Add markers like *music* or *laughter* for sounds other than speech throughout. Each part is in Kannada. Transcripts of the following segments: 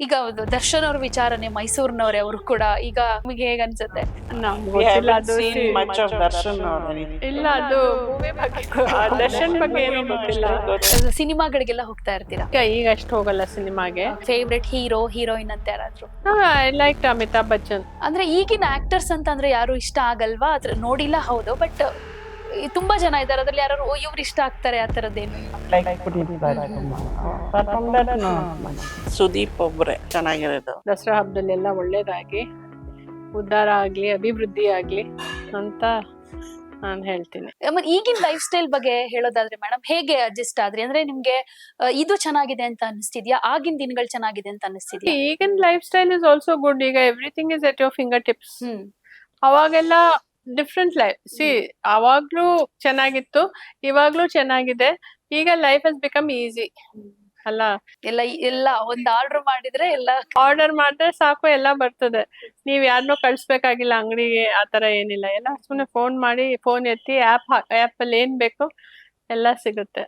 ಈಗ ಹೌದು ದರ್ಶನ್ ಅವ್ರ ವಿಚಾರನೆ ಮೈಸೂರಿನವ್ರೆ ಅವರು ಕೂಡ ಈಗ ನಿಮಗೆ ಹೇಗ ಅನ್ಸುತ್ತೆ? ಅದು. ಇಲ್ಲ ಅದು ಬಗ್ಗೆ ಗೊ- ಆ ದರ್ಶನ್ ಬಗ್ಗೆ ಏನೂ ಗೊತ್ತಿಲ್ಲ. ಸಿನಿಮಾಗಳಿಗೆಲ್ಲ ಹೋಗ್ತಾ ಇರ್ತೀರಾ? ಈಗ ಈಗ ಅಷ್ಟು ಹೋಗಲ್ಲ ಸಿನಿಮಾಗೆ. ಫೇವ್ರೆಟ್ ಹೀರೋ ಹೀರೋಯಿನ್ ಅಂತ ಯಾರಾದ್ರು? ಐ ಲೈಕ್ ಅಮಿತಾಬ್ ಬಚ್ಚನ್ ಅಂದ್ರೆ ಈಗಿನ ಆಕ್ಟರ್ಸ್ ಅಂತ ಅಂದ್ರೆ ಯಾರು ಇಷ್ಟ ಆಗಲ್ವಾ? ಅದ್ರ ನೋಡಿಲ್ಲ ಹೌದು ಬಟ್ ತುಂಬಾ ಜನ ಇದ್ದಾರೆ. ಅದ್ರಲ್ಲಿ ಯಾರು ಇವ್ರು ಇಷ್ಟ ಆಗ್ತಾರೆ ಆ ತರದ್ದೇನು ಸುದೀಪ್ ಒಬ್ರೆ ಚೆನ್ನಾಗಿರೋದು. ದಸರಾ ಹಬ್ಬದಲ್ಲೆಲ್ಲ ಒಳ್ಳೇದಾಗಿ ಉದ್ಧಾರ ಆಗ್ಲಿ ಅಭಿವೃದ್ಧಿ ಆಗ್ಲಿ ಅಂತ ನಾನು ಹೇಳ್ತೀನಿ. ಆಮೇಲೆ ಈಗಿನ ಲೈಫ್ ಸ್ಟೈಲ್ ಬಗ್ಗೆ ಹೇಳೋದಾದ್ರೆ ಮೇಡಮ್ ಹೇಗೆ ಅಡ್ಜಸ್ಟ್ ಆದ್ರಿ? ಅಂದ್ರೆ ನಿಮ್ಗೆ ಆ, ಇದು ಚೆನ್ನಾಗಿದೆ ಅಂತ ಅನಿಸ್ತಿದ್ಯಾ ಆಗಿನ ದಿನಗಳು ಚೆನ್ನಾಗಿದೆ ಅಂತ ಅನಿಸ್ತಿದ್ಯಾ ಈಗಿನ life style is also good ಈಗ everything is at your fingertips hmm. ಅವಾಗೆಲ್ಲ ಡಿಫ್ರೆಂಟ್ ಲೈಫ್ ಸಿ ಅವಾಗ್ಲೂ ಚೆನ್ನಾಗಿತ್ತು ಇವಾಗ್ಲೂ ಚೆನ್ನಾಗಿದೆ. ಈಗ ಲೈಫ್ ಹಸ್ ಬಿಕಮ್ ಈಸಿ ಅಲ್ಲ? ಎಲ್ಲ ಎಲ್ಲ ಒಂದ್ ಆರ್ಡರ್ ಮಾಡಿದ್ರೆ ಎಲ್ಲ ಆರ್ಡರ್ ಮಾಡಿದ್ರೆ ಸಾಕು ಎಲ್ಲ ಬರ್ತದೆ. ನೀವ್ ಯಾರನ್ನೋ ಕಳ್ಸ್ಬೇಕಾಗಿಲ್ಲ ಅಂಗಡಿಗೆ ಆತರ ಏನಿಲ್ಲ. ಎಲ್ಲ ಸುಮ್ನೆ ಫೋನ್ ಮಾಡಿ ಫೋನ್ ಎತ್ತಿ ಆಪ್ ಆಪ್ ಅಲ್ಲಿ ಏನ್ ಬೇಕು ಎಲ್ಲ ಸಿಗುತ್ತೆ.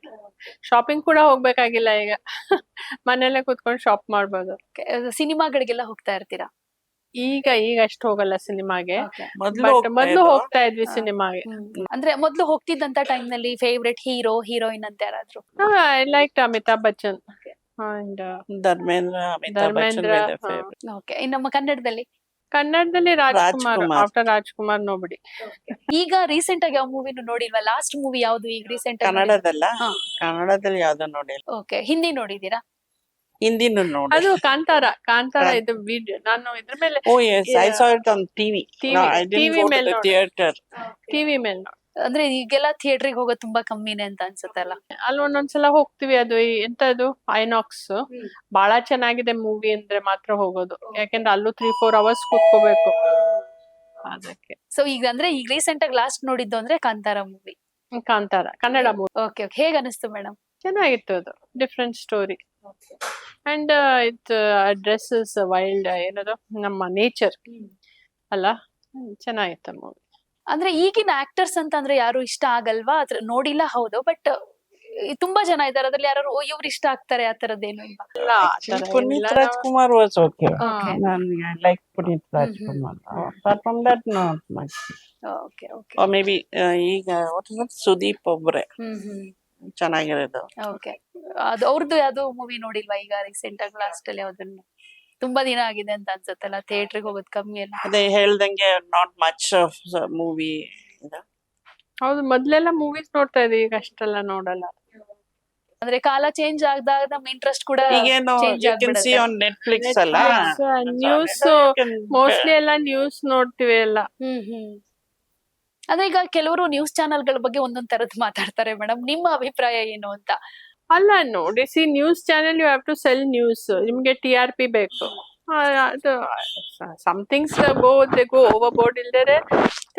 ಶಾಪಿಂಗ್ ಕೂಡ ಹೋಗ್ಬೇಕಾಗಿಲ್ಲ ಈಗ. *laughs* ಮನೇಲೆ ಕುತ್ಕೊಂಡು ಶಾಪ್ ಮಾಡ್ಬೋದು. ಸಿನಿಮಾಗಳಿಗೆಲ್ಲ ಹೋಗ್ತಾ ಇರ್ತೀರಾ? ಈಗ ಈಗ ಅಷ್ಟು ಹೋಗಲ್ಲ ಸಿನಿಮಾಗೆ. ಮೊದ್ಲು ಬಟ್ ಹೋಗ್ತಾ ಮೊದ್ಲು ಹೋಗ್ತಾ ಇದ್ವಿ ಸಿನಿಮಾಗೆ. ಅಂದ್ರೆ ಮೊದ್ಲು ಹೋಗ್ತಿದ್ದಂತ ಟೈಮ್ನಲ್ಲಿ ಫೇವ್ರೆಟ್ ಹೀರೋ ಹೀರೋಯಿನ್ ಅಂತ ಯಾರಾದ್ರು? I like Amitabh Bachchan. And Dharmendra Bachchan Dharmendra ಮೇಲೆ ಓಕೆ ಇನ್ನು ನಮ್ಮ ಕನ್ನಡದಲ್ಲಿ? ಕನ್ನಡದಲ್ಲಿ ರಾಜ್ಕುಮಾರ್. ಆಫ್ಟರ್ ರಾಜ್ಕುಮಾರ್ ನೋಬಿಡಿ ಈಗ ರೀಸೆಂಟ್ ಆಗಿ ಯಾವ ಮೂವಿನು ನೋಡಿಲ್ವಾ? ಲಾಸ್ಟ್ ಮೂವಿ ಯಾವ್ದು ಈಗ ರೀಸೆಂಟ್ ಕನ್ನಡದಲ್ಲ. ಕನ್ನಡದಲ್ಲಿ ಯಾವ್ದು ನೋಡಿಲ್ಲ. ಓಕೆ ಹಿಂದಿ ನೋಡಿದೀರಾ ಹಿಂದಿನೂ ನೋಡಿ. ಅದು ಕಾಂತಾರ ಕಾಂತಾರ ಇದು ವಿಡಿಯೋ ನಾನು ಇದ್ರ ಮೇಲೆ ಓ yes I. Saw it on TV TV mail. Theatre TV ಮೇಲೆ ಅಂದ್ರೆ ಈಗೆಲ್ಲ ಥಿಯೇಟರ್ಗೆ ಹೋಗೋದು ತುಂಬಾ ಕಮ್ಮಿನೇ ಅಂತ ಅನ್ಸುತ್ತಲ್ಲ? ಅಲ್ಲಿ ಒಂದೊಂದ್ಸಲ ಹೋಗ್ತಿವಿ ಅದು ಎಂತದು? ಐನಾಕ್ಸ್ ಬಹಳ ಚೆನ್ನಾಗಿದೆ ಮೂವಿ ಅಂದ್ರೆ ಮಾತ್ರ ಹೋಗೋದು. ಯಾಕೆಂದ್ರೆ ಅಲ್ಲೂ ತ್ರೀ ಫೋರ್ ಅವರ್ಸ್ ಕೂತ್ಕೋಬೇಕು. ಅದಕ್ಕೆ. ಸೊ ಈಗ ಅಂದ್ರೆ ಈಗ ರೀಸೆಂಟ್ ಆಗಿ ಲಾಸ್ಟ್ ನೋಡಿದ್ದು ಅಂದ್ರೆ Kantara movie Kantara Kannada movie okay okay ಹೇಗ ಅನಿಸ್ತು ಮೇಡಮ್ ಚೆನ್ನಾಗಿತ್ತು ಅದು. Different story and it dresses wild ಏನದು ನಮ್ಮ ನೇಚರ್ ಅಲ್ಲ? ಚೆನ್ನಾಗಿತ್ತು ಮೂವಿ ಅಂದ್ರೆ ಈಗಿನ ಆಕ್ಟರ್ಸ್ ಅಂತ ಅಂದ್ರೆ ಯಾರು ಇಷ್ಟ ಆಗಲ್ವಾ? ಅದ್ರ ನೋಡಿಲ್ಲ ಹೌದು ಬಟ್ ತುಂಬಾ ಜನ ಇದಾರೆ ಅದ್ರಲ್ಲಿ ಯಾರು ಇವ್ರು ಇಷ್ಟ ಆಗ್ತಾರೆ ಆ ತರದ್ದೇನು Puneeth. Rajkumar was okay Okay. I like Rajkumar. Apart Apart from that, much. Okay okay Or maybe uh, ಈಗ what is it? ಸುದೀಪ್ ಒಬ್ರೆ. Hmm hmm. ಚೆನ್ನಾಗಿರೋದು. ಓಕೆ. ಅದು ಅವ್ರದ್ದು ಯಾವ್ದು ಮೂವಿ ನೋಡಿಲ್ವಾ ಈಗ ರೀಸೆಂಟ್ ಆಗಿ ಲಾಸ್ಟ್ ಅಲ್ಲಿ ಅದನ್ನ ತುಂಬಾ ದಿನ ಆಗಿದೆ ಅಂತ ಅನ್ಸುತ್ತಲ್ಲ ಥಿಯೇಟರ್ ಹೋಗೋದು ಕಮ್ಮಿ ಅಲ್ಲ? ಅದೇ ಹೇಳ್ದಂಗೆ ನಾಟ್ ಮಚ್ ಆಫ್ ಮೂವಿ ಹೌದು ಮೊದ್ಲೆಲ್ಲ ಮೂವೀಸ್ ನೋಡ್ತಾ ಇದ್ವಿ ಈಗ ಅಷ್ಟೆಲ್ಲ ನೋಡಲ್ಲ. ಅಂದ್ರೆ ಕಾಲ ಚೇಂಜ್ ಆಗದಾಗ ನಮ್ಮ ಇಂಟ್ರೆಸ್ಟ್ ಕೂಡ ಈಗೇನು. ನೆಟ್ಫ್ಲಿಕ್ಸ್ ಅಲ್ಲ? ನ್ಯೂಸ್ ಮೋಸ್ಟ್ಲಿ ಎಲ್ಲ ನ್ಯೂಸ್ ನೋಡ್ತೀವಿ ಎಲ್ಲ. ಹ್ಮ್ ಹ್ಮ್. ಅಂದ್ರೆ ಈಗ ಕೆಲವರು ನ್ಯೂಸ್ ಚಾನೆಲ್ಗಳ ಬಗ್ಗೆ ಒಂದೊಂದ್ ತರದ್ ಮಾತಾಡ್ತಾರೆ ಮೇಡಮ್. ನಿಮ್ಮ ಅಭಿಪ್ರಾಯ ಏನು ಅಂತ? ಅಲ್ಲ ನೋಡಿ see news channel you have to sell news ನಿಮ್ಗೆ ಟಿ ಆರ್ ಪಿ ಬೇಕು. ಅದು somethings go they go overboard ಇಲ್ದೇ they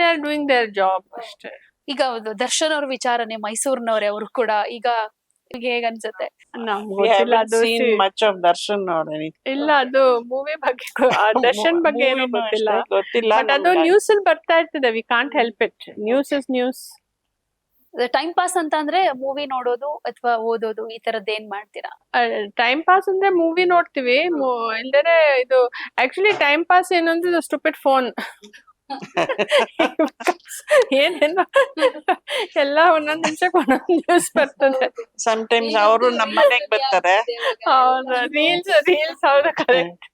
are doing their job ಅಷ್ಟೇ. ಈಗ ದರ್ಶನ್ ಅವ್ರ ವಿಚಾರನೆ ಮೈಸೂರಿನವ್ರೆ ಅವರು ಕೂಡ ಈಗ ಹೇಗ ಅನ್ಸುತ್ತೆ? Much of Darshan. ಇಲ್ಲ ಅದು ಮೂವಿ ಬಗ್ಗೆ ಆ *laughs* ದರ್ಶನ್ ಬಗ್ಗೆ ಏನೋ ಗೊತ್ತಿಲ್ಲ. ಗೊತ್ತಿಲ್ಲ ಬಟ್ ಅದು ನ್ಯೂಸ್ ಅಲ್ಲಿ ಬರ್ತಾ ಇರ್ತದೆ we can't help it news is news time pass ಅಂತ ಅಂದ್ರೆ ಮೂವಿ ನೋಡೋದು ಅಥವಾ ಓದೋದು ಈ ತರದ್ ಏನ್ ಮಾಡ್ತೀರಾ? ಟೈಮ್ ಪಾಸ್ ಅಂದ್ರೆ ಮೂವಿ ನೋಡ್ತೀವಿ. ಇಲ್ದೇ ಇದು ಆಕ್ಚುಲಿ ಟೈಮ್ ಪಾಸ್ ಏನಂದ್ರೆ ಅಂದ್ರೆ ಸ್ಟುಪಿಡ್ ಫೋನ್ ಏನೇನು ಎಲ್ಲ ಒಂದೊಂದ್ ನಿಮಿಷಕ್ಕೆ ಒಂದೊಂದ್ ನ್ಯೂಸ್ ಬರ್ತದೆ. ಟೈಮ್ಸ್ ಅವರು ನಮ್ಮ ಮನೆಗ್ ಬರ್ತಾರೆ. ಹೌದು ರೀಲ್ಸ್ ರೀಲ್ಸ್ ಹೌದು ಕರೆಕ್ಟ್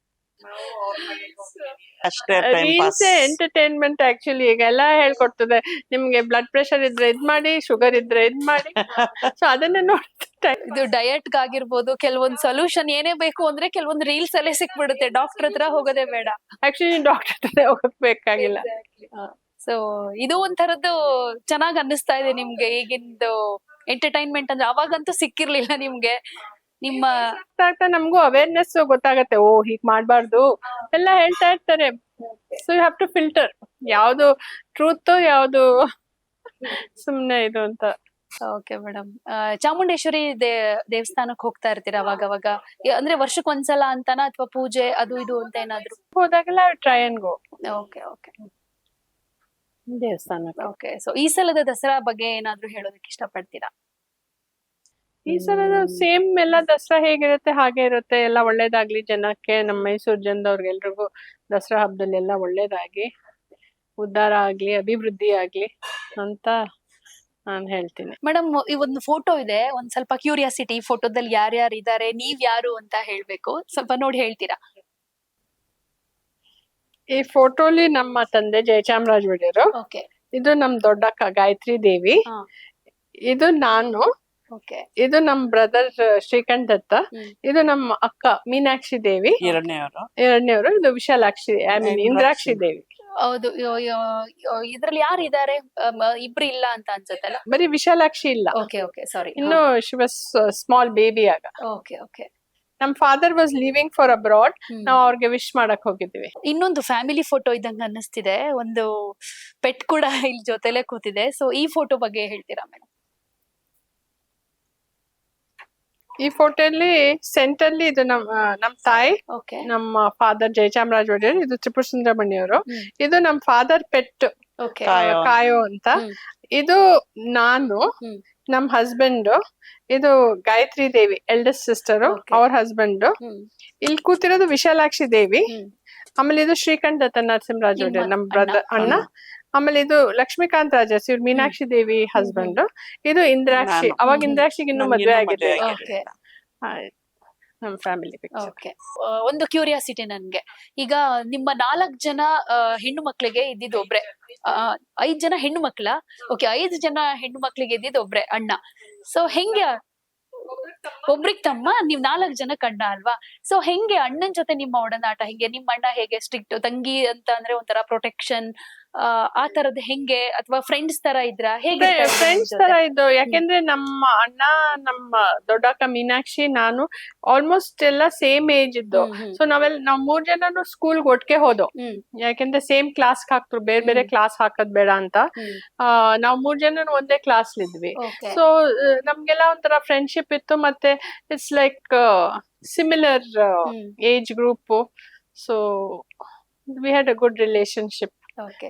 ಅಷ್ಟೇ time pass reels entertainment actually ಈಗ ಎಲ್ಲ ಹೇಳ್ಕೊಡ್ತದೆ. ನಿಮ್ಗೆ ಬ್ಲಡ್ ಪ್ರೆಷರ್ ಇದ್ರೆ ಇದ್ ಮಾಡಿ ಶುಗರ್ ಇದ್ರೆ ಇದ್ ಮಾಡಿ. *laughs* ಸೊ ಅದನ್ನ ನೋಡ್ತಾ ಇದು ಡಯಟ್ ಆಗಿರ್ಬೋದು ಕೆಲವೊಂದು ಸೊಲ್ಯೂಷನ್ ಏನೇ ಬೇಕು ಅಂದ್ರೆ ಕೆಲವೊಂದು ರೀಲ್ಸ್ ಅಲ್ಲೇ ಸಿಕ್ಬಿಡುತ್ತೆ. ಡಾಕ್ಟರ್ ಹತ್ರ ಹೋಗೋದೇ ಬೇಡ. ಆಕ್ಚುಲಿ ಡಾಕ್ಟರ್ ಹತ್ರ ಹೋಗಬೇಕಾಗಿಲ್ಲ ಸೊ ಇದು ಒಂಥರದ್ದು ಚೆನ್ನಾಗ್ ಅನ್ನಿಸ್ತಾ ಇದೆ ನಿಮ್ಗೆ ಈಗಿಂದು ಎಂಟರ್ಟೈನ್ಮೆಂಟ್ ಅಂದ್ರೆ ಅವಾಗಂತೂ ಸಿಕ್ಕಿರ್ಲಿಲ್ಲ ನಿಮ್ಗೆ. ನಿಮ್ಮ ಆಗ್ತಾ ಆಗ್ತಾ ನಮಗೂ ಅವೇರ್ನೆಸ್ ಗೊತ್ತಾಗತ್ತೆ ಓ ಹೀಗ್ ಮಾಡ್ಬಾರ್ದು. ಎಲ್ಲ ಹೇಳ್ತಾ ಇರ್ತಾರೆ. So you have to filter ಯಾವ್ದು ಟ್ರೂತ್ ಯಾವ್ದು ಸುಮ್ನೆ ಇದು ಅಂತ. ಓಕೆ ಮೇಡಮ್ ಚಾಮುಂಡೇಶ್ವರಿ ದೇ ದೇವಸ್ಥಾನಕ್ ಹೋಗ್ತಾ ಇರ್ತೀರಾ ಅವಾಗ ಅವಾಗ? ಅಂದ್ರೆ ವರ್ಷಕ್ಕೆ ಒಂದ್ಸಲ ಅಂತಾನ ಅಥವಾ ಪೂಜೆ ಅದು ಇದು ಅಂತ ಏನಾದ್ರು? ಹೋದಾಗೆಲ್ಲ try and go okay okay ದೇವಸ್ಥಾನಕ್ಕೆ. ಓಕೆ ಸೊ ಈ ಸಲದ ದಸರಾ ಬಗ್ಗೆ ಏನಾದ್ರು ಹೇಳೋದಕ್ಕೆ ಇಷ್ಟಪಡ್ತೀರಾ? ಈ ಸಲ ಸೇಮ್ ಎಲ್ಲ ದಸರಾ ಹೇಗಿರುತ್ತೆ? ಹಾಗೆ ಇರುತ್ತೆ. ಎಲ್ಲ ಒಳ್ಳೇದಾಗ್ಲಿ ಜನಕ್ಕೆ. ನಮ್ಮ ಮೈಸೂರು ಜನದವ್ರಿಗೆಲ್ರಿಗೂ ದಸರಾ ಹಬ್ಬದಲ್ಲಿ ಎಲ್ಲ ಒಳ್ಳೇದಾಗಿ ಉದ್ಧಾರ ಆಗ್ಲಿ ಅಭಿವೃದ್ಧಿ ಆಗ್ಲಿ ಅಂತ ನಾನು ಹೇಳ್ತೀನಿ. ಮೇಡಮ್ ಈ ಒಂದು ಫೋಟೋ ಇದೆ. ಒಂದ್ ಸ್ವಲ್ಪ ಕ್ಯೂರಿಯಾಸಿಟಿ ಫೋಟೋದಲ್ಲಿ ಯಾರ್ಯಾರು ಇದ್ದಾರೆ ನೀವ್ ಯಾರು ಅಂತ ಹೇಳ್ಬೇಕು. ಸ್ವಲ್ಪ ನೋಡಿ ಹೇಳ್ತೀರಾ? ಈ ಫೋಟೋಲಿ ನಮ್ಮ ತಂದೆ ಜಯಚಾಮರಾಜ ಒಡೆಯರು. ಓಕೆ. ಇದು ನಮ್ ದೊಡ್ಡಕ್ಕ ಗಾಯತ್ರಿ ದೇವಿ. ಇದು ನಾನು ಓಕೆ ಇದು ನಮ್ ಬ್ರದರ್ ಶ್ರೀಕಂಠ್ ದತ್ತ. ಇದು ನಮ್ಮ ಅಕ್ಕ ಮೀನಾಕ್ಷಿ ದೇವಿ. ಎರಡನೇವರು ಎರಡನೇವರು ಇದು ವಿಶಾಲಾಕ್ಷಿ ಐ ಮೀನ್ ಇಂದ್ರಾಕ್ಷಿ. ಇಂದ್ರಾಕ್ಷಿ ದೇವಿ. ಹೌದು ಇದ್ರಲ್ಲಿ ಯಾರು ಇದಾರೆ ಇಬ್ರು ಇಲ್ಲ ಅಂತ ಅನ್ಸುತ್ತಲ್ಲ? ಬರೀ ವಿಶಾಲಾಕ್ಷಿ ಇಲ್ಲ. ಓಕೆ ಓಕೆ ಸಾರಿ ಇನ್ನು ಶಿ ವಾಸ್ ಸ್ಮಾಲ್ ಬೇಬಿ ಆಗ. ಓಕೆ ಓಕೆ ನಮ್ father was living for abroad ನಾವ್ ಅವ್ರಿಗೆ ವಿಶ್ ಮಾಡಕ್ ಹೋಗಿದ್ವಿ. ಇನ್ನೊಂದು ಫ್ಯಾಮಿಲಿ ಫೋಟೋ ಇದ್ದಂಗ ಅನ್ನಿಸ್ತಿದೆ. ಒಂದು ಪೆಟ್ ಕೂಡ ಇಲ್ಲಿ ಜೊತೆಲೆ ಕೂತಿದೆ. ಸೊ ಈ ಫೋಟೋ ಬಗ್ಗೆ ಹೇಳ್ತೀರಾ ಮೇಡಮ್ ಈ ಫೋಟೋಲಿ ಸೆಂಟರ್ಲಿ ಇದು ನಮ್ ಆ, ನಮ್ ತಾಯಿ ಓಕೆ ನಮ್ಮ ಫಾದರ್ ಜಯಚಾಮರಾಜ ಒಡೆಯರ್ ಇದು ತ್ರಿಪುರ ಸುಂದರಮಣಿ ಅವರು ಇದು ನಮ್ ಫಾದರ್ ಪೆಟ್ ಓಕೆ ಕಾಯೋ. ಕಾಯೋ ಅಂತ ಹ್ಮ್. ಇದು ನಾನು ಹ್ಮ್. ನಮ್ ಹಸ್ಬೆಂಡ್ ಇದು Gayatri Devi eldest sister Okay. ಅವ್ರ ಹಸ್ಬೆಂಡ್ ಹ್ಮ್ ಇಲ್ಲಿ ಕೂತಿರೋದು ವಿಶಾಲಾಕ್ಷಿ ದೇವಿ ಹ್ಮ್. ಆಮೇಲೆ ಇದು ಶ್ರೀಕಂಠ ದತ್ತ ನರಸಿಂಹರಾಜ ನಿಮ್ಮ ಒಡೆಯರ್ ನಮ್ ಅಣ್ಣ. ಬ್ರದರ್ ಅಣ್ಣ ಆಮೇಲೆ ಇದು ಲಕ್ಷ್ಮೀಕಾಂತ್ ರಾಜಸ್ ಇವ್ರು ಮೀನಾಕ್ಷಿ ದೇವಿ ಹಸ್ಬೆಂಡ್ ಇದು ಇಂದ್ರಾಕ್ಷಿ. ಅವಾಗ. ಇಂದ್ರಾಕ್ಷಿಗೆ ಇನ್ನು ಮದ್ವೆ ಆಗಿದೆ. ನಮ್ ಫ್ಯಾಮಿಲಿ ಓಕೆ ಒಂದು ಕ್ಯೂರಿಯಾಸಿಟಿ ನನ್ಗೆ. ಈಗ ನಿಮ್ಮ ನಾಲ್ಕ್ ಜನ ಆ, ಹೆಣ್ಣು ಮಕ್ಳಿಗೆ ಇದ್ದಿದ್ದು ಒಬ್ರೆ. ಆ, ಐದ್ ಜನ ಹೆಣ್ಣು ಮಕ್ಳ. ಓಕೆ ಐದು ಜನ ಹೆಣ್ಣು ಮಕ್ಳಿಗೆ ಇದ್ದಿದ್ದು ಒಬ್ರೆ ಅಣ್ಣ. ಸೊ ಹೆಂಗೆ ಒಬ್ರಿಗ್ ತಮ್ಮ ನೀವ್ ನಾಲ್ಕ್ ಜನ ಕಣ್ಣ ಅಲ್ವಾ? ಸೊ ಹೆಂಗೆ ಅಣ್ಣನ್ ಜೊತೆ ನಿಮ್ಮ ಒಡನಾಟ ಹೆಂಗೆ ನಿಮ್ಮ ಅಣ್ಣ ಹೇಗೆ ಸ್ಟ್ರಿಕ್ಟ್ ತಂಗಿ ಅಂತ ಅಂದ್ರೆ ಒಂಥರ ಪ್ರೊಟೆಕ್ಷನ್ ಆ ತರದ್ ಹೆಂಗೆ ಅಥವಾ ಫ್ರೆಂಡ್ಸ್ ತರ ಇದ್ರ? ಹೇಗೆ ಫ್ರೆಂಡ್ಸ್ ತರ ಇದ್ದು. ಯಾಕೆಂದ್ರೆ ನಮ್ಮ ಅಣ್ಣ ನಮ್ಮ ದೊಡ್ಡಕ್ಕ ಮೀನಾಕ್ಷಿ ನಾನು ಆಲ್ಮೋಸ್ಟ್ ಎಲ್ಲ ಸೇಮ್ ಏಜ್ ಇದ್ದು. ಸೊ ನಾವೆಲ್ಲ ನಾವ್ ಮೂರ್ ಜನನು ಸ್ಕೂಲ್ ಒಟ್ಟಿಗೆ ಹೋದೋ. ಯಾಕೆಂದ್ರೆ ಸೇಮ್ ಕ್ಲಾಸ್ ಹಾಕ್ತರು ಬೇರೆ ಬೇರೆ ಕ್ಲಾಸ್ ಹಾಕದ್ ಬೇಡ ಅಂತ. ಆ, ನಾವ್ ಮೂರ್ ಜನ ಒಂದೇ ಕ್ಲಾಸ್ ಇದ್ವಿ. ಸೊ ನಮ್ಗೆಲ್ಲ ಒಂಥರ ಫ್ರೆಂಡ್ಶಿಪ್ ಇತ್ತು. ಮತ್ತೆ it's like similar age group so we had a good relationship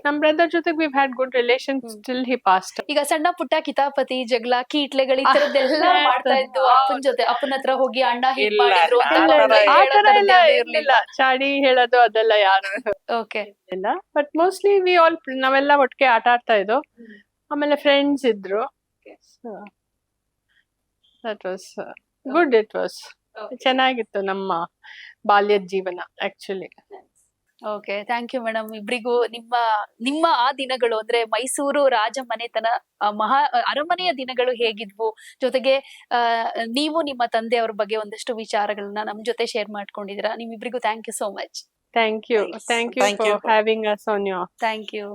ನಮ್ ಬ್ರದರ್ ಜೊತೆಗೆ we had good relation. Still he passed ಈಗ ಸಣ್ಣ ಪುಟ್ಟ ಕಿತಾಪತಿ ಜಗಳ ಕೀಟ್ಲೆಗಳು ಈ ತರದ್ದೆಲ್ಲ *laughs* ಮಾಡ್ತಾ ಇದ್ದು ಅಪ್ಪನ ಜೊತೆ ಅಪ್ಪನ ಹತ್ರ ಹೋಗಿ ಅಣ್ಣ ಇರ್ಲಿಲ್ಲ. ಚಾಡಿ ಹೇಳೋದು ಅದೆಲ್ಲ ಯಾರು *laughs* ಓಕೆ ಇಲ್ಲ. ಬಟ್ ಮೋಸ್ಟ್ಲಿ ವಿ ಆಲ್ ನಾವೆಲ್ಲ ಒಟ್ಟಿಗೆ ಆಟ ಆಡ್ತಾ ಇದ್ದು. ಆಮೇಲೆ ಫ್ರೆಂಡ್ಸ್ ಇದ್ರು. That was good it was ಚೆನ್ನಾಗಿತ್ತು ನಮ್ಮ ಬಾಲ್ಯದ ಜೀವನ actually okay thank you madam ಇಬ್ರಿಗೂ ನಿಮ್ಮ ನಿಮ್ಮ ಆ ದಿನಗಳು ಅಂದ್ರೆ ಮೈಸೂರು ರಾಜ ಮನೆತನ ಮಹಾ ಅರಮನೆಯ ದಿನಗಳು ಹೇಗಿದ್ವು? ಜೊತೆಗೆ ಆ, ನೀವು ನಿಮ್ಮ ತಂದೆಯವ್ರ ಬಗ್ಗೆ ಒಂದಷ್ಟು ವಿಚಾರಗಳನ್ನ ನಮ್ ಜೊತೆ ಶೇರ್ ಮಾಡ್ಕೊಂಡಿದ್ದೀರಾ. ನಿಮ್ಮಿಬ್ರಿಗೂ thank you so much thank you. Thank you. For having us on your thank you